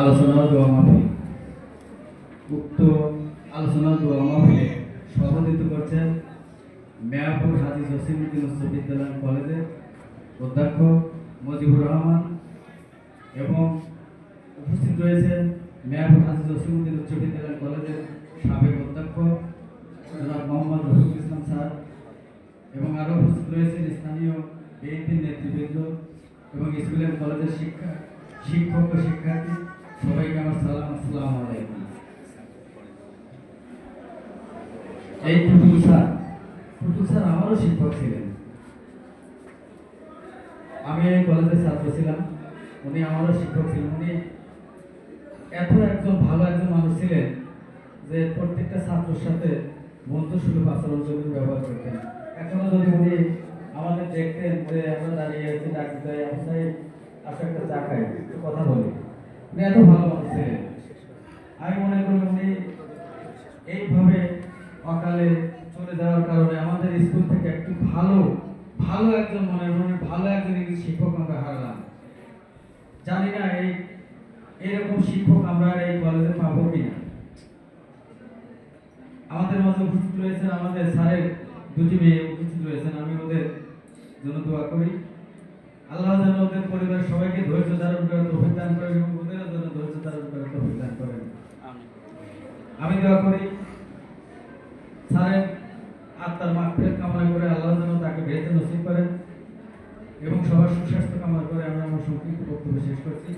আলোচনা দোয়া মাহফিল। উক্ত আলোচনা দোয়া মাহফিলে সভাপতিত্ব করছেন মেয়াপুর হাজি জসিমুদ্দিন উচ্চ বিদ্যালয় কলেজের অধ্যক্ষ মজিবুর রহমান এবং উপস্থিত রয়েছেন মেয়াপুর হাজি জসিমুদ্দিন উচ্চ বিদ্যালয় কলেজের সাবেক অধ্যক্ষ জনাব মোহাম্মদ রফিকুল ইসলাম স্যার এবং আরও উপস্থিত রয়েছেন স্থানীয় বিএনপির নেতৃবৃন্দ এবং স্কুলের কলেজের শিক্ষা শিক্ষক ও শিক্ষার্থী। সবাইকে আমার সালাম, আসসালামু আলাইকুম। এই টুটুল স্যার টুটুল স্যার আমারও শিক্ষক ছিলেন। আমি এই কলেজের ছাত্র ছিলাম, উনি আমারও শিক্ষক ছিলেন। উনি এত একজন ভালো একজন মানুষ ছিলেন যে প্রত্যেকটা ছাত্রের সাথে বন্ধুসুলভ আচরণ করে ব্যবহার করতেন, এখনও যদি উনি আমাদের দেখতেন যে আমরা দাঁড়িয়ে আছি, ডাক দেয় অবস্থায় আসে একটা চা খাই কথা বলি। এত ভালো মানুষ আমি মনে করি এইভাবে অকালে চলে যাওয়ার কারণে আমাদের স্কুল থেকে একটু ভালো ভালো একজন মনে মনে ভালো একজন শিক্ষক আমরা হারালাম। জানি না এই, এরকম শিক্ষক আমরা এই কলেজে পাবো কিনা। আমাদের মাঝে উপস্থিত রয়েছেন আমাদের স্যারের দুটি মেয়ে উপস্থিত রয়েছেন, আমি ওদের জন্য দোয়া করি। আল্লাহ যেন ওদের পরিবারের সবাইকে ধৈর্য ধারণ করে, তৌফিক দান করেন এবং ওদেরও যেন ধৈর্য ধারণ করে, তৌফিক দান করেন আমি দোয়া করি স্যারের আত্মার মাগফিরাত কামনা করে আল্লাহ যেন তাকে বেঁচে নসিব করেন এবং সবার সুস্বাস্থ্য কামনা করে আমরা আমার সংক্ষিপ্ত বক্তব্য শেষ করছি।